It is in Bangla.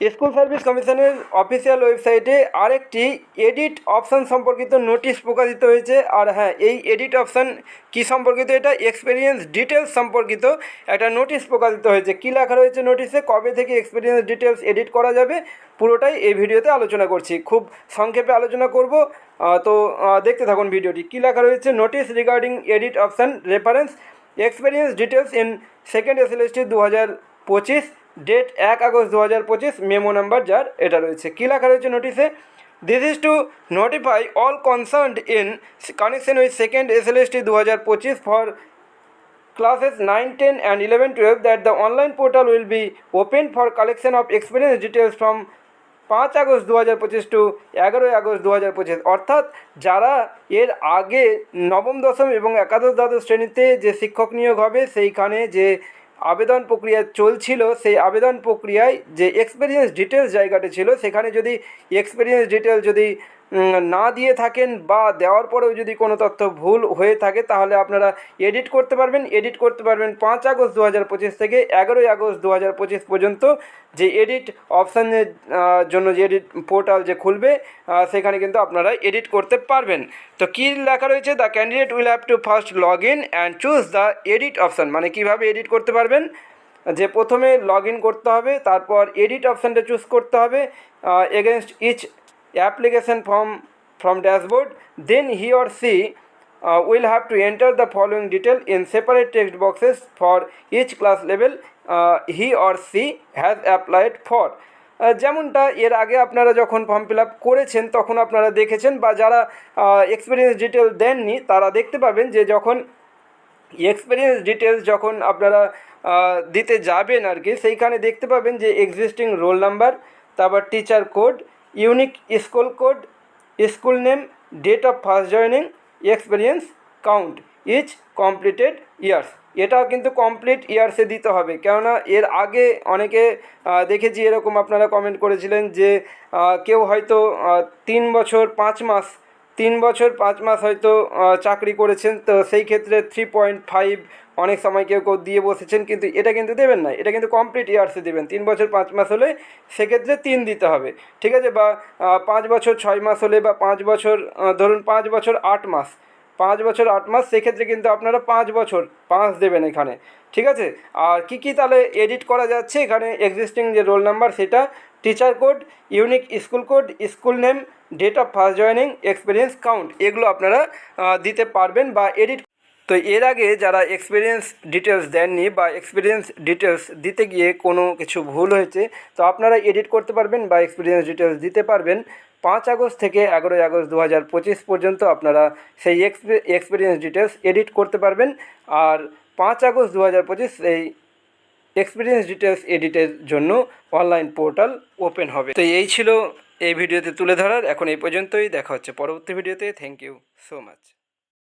স্কুল সার্ভিস কমিশনের অফিসিয়াল ওয়েবসাইটে আরেকটি এডিট অপশান সম্পর্কিত নোটিশ প্রকাশিত হয়েছে। আর হ্যাঁ এই এডিট অপশান কি সম্পর্কিত? এটা এক্সপিরিয়েন্স ডিটেলস সম্পর্কিত একটা নোটিশ প্রকাশিত হয়েছে। কী লেখা রয়েছে নোটিশে? কবে থেকে এক্সপিরিয়েন্স ডিটেলস এডিট করা যাবে? পুরোটাই এই ভিডিওতে আলোচনা করছি। খুব সংক্ষেপে আলোচনা করব। তো দেখতে থাকুন ভিডিওটি। কী লেখা রয়েছে? Notice regarding edit option reference experience details in second SLST দু হাজার পঁচিশ। ডেট এক আগস্ট দু হাজার পঁচিশ মেমো নাম্বার যার, এটা রয়েছে। কী লেখা রয়েছে নোটিশে this is to notify all concern in connection with second SLST দু হাজার পঁচিশ for classes 9 10 and 11 12 that the online portal will be open for collection of experience details from পাঁচ আগস্ট দু হাজার পঁচিশ টু এগারোই আগস্ট দু হাজার পঁচিশ। অর্থাৎ যারা এর আগে নবম, দশম এবং একাদশ দ্বাদশ শ্রেণীতে যে শিক্ষক নিয়োগ হবে, সেইখানে যে আবেদন প্রক্রিয়া চলছিল, সেই আবেদন প্রক্রিয়ায় যে এক্সপিরিয়েন্স ডিটেলস জায়গাটি ছিল, সেখানে যদি এক্সপিরিয়েন্স ডিটেলস যদি না দিয়ে থাকেন বা দেওয়ার পরেও যদি কোনো তথ্য ভুল হয়ে থাকে, তাহলে আপনারা এডিট করতে পারবেন। এডিট করতে পারবেন পাঁচ আগস্ট দু হাজার পঁচিশ থেকে এগারোই আগস্ট দু হাজার পঁচিশ পর্যন্ত। যে এডিট অপশানের জন্য যে এডিট পোর্টাল যে খুলবে সেখানে কিন্তু আপনারা এডিট করতে পারবেন। তো কী লেখা রয়েছে? The candidate will have to first log in and choose the edit option মানে কীভাবে এডিট করতে পারবেন? যে প্রথমে লগ ইন করতে হবে, তারপর এডিট অপশানটা চুজ করতে হবে। Against each application form from dashboard then he or she uh, will have to enter the following detail in separate text boxes for each class level uh, he or she has applied for যেমনটা এর আগে আপনারা যখন ফর্ম ফিল আপ করেছেন তখন আপনারা দেখেছেন বা যারা এক্সপিরিয়েন্স ডিটেল দেননি তারা দেখতে পাবেন যে যখন এক্সপিরিয়েন্স ডিটেলস যখন আপনারা দিতে যাবেন আর কি সেইখানে দেখতে পাবেন যে এক্সিস্টিং রোল নাম্বার তারপর teacher code unique school code, school name, date of first joining, experience count, each completed years. এটাও কিন্তু কমপ্লিট ইয়ার্সে দিতে হবে। কেননা এর আগে অনেকে দেখেছি এরকম আপনারা কমেন্ট করেছিলেন যে কেউ হয়তো তিন বছর পাঁচ মাস, তিন বছর পাঁচ মাস হয়তো চাকরি করেছেন। তো সেই ক্ষেত্রে থ্রি পয়েন্ট ফাইভ অনেক সময় কেউ কেউ দিয়ে বসেছেন, কিন্তু এটা কিন্তু দেবেন না। এটা কিন্তু কমপ্লিট ইয়ার্সে দেবেন। তিন বছর পাঁচ মাস হলে সেক্ষেত্রে তিন দিতে হবে। ঠিক আছে? বা পাঁচ বছর ছয় মাস হলে বা পাঁচ বছর ধরুন পাঁচ বছর আট মাস। পাঁচ বছর আট মাস, সেক্ষেত্রে কিন্তু আপনারা পাঁচ বছর পাঁচ দেবেন এখানে। ঠিক আছে? আর কি কি তাহলে এডিট করা যাচ্ছে? এখানে এক্সিস্টিং যে রোল নাম্বার সেটা teacher code unique school code school name date of first joining experience count এগুলো আপনারা দিতে পারবেন বা এডিট তো এর আগে যারা এক্সপিরিয়েন্স ডিটেলস দেননি বা এক্সপিরিয়েন্স ডিটেলস দিতে গিয়ে কোনো কিছু ভুল হয়েছে, তো আপনারা এডিট করতে পারবেন বা এক্সপিরিয়েন্স ডিটেলস দিতে পারবেন। পাঁচ আগস্ট থেকে এগারোই আগস্ট দু হাজার পঁচিশ পর্যন্ত আপনারা সেই এক্সপিরিয়েন্স ডিটেলস এডিট করতে পারবেন। আর পাঁচ আগস্ট দু হাজার পঁচিশ এই এক্সপিরিয়েন্স ডিটেলস এডিটের জন্য অনলাইন পোর্টাল ওপেন হবে। তো এই ছিল এই ভিডিওতে তুলে ধরার। এখন এই পর্যন্তই। দেখা হচ্ছে পরবর্তী ভিডিওতে। Thank you so much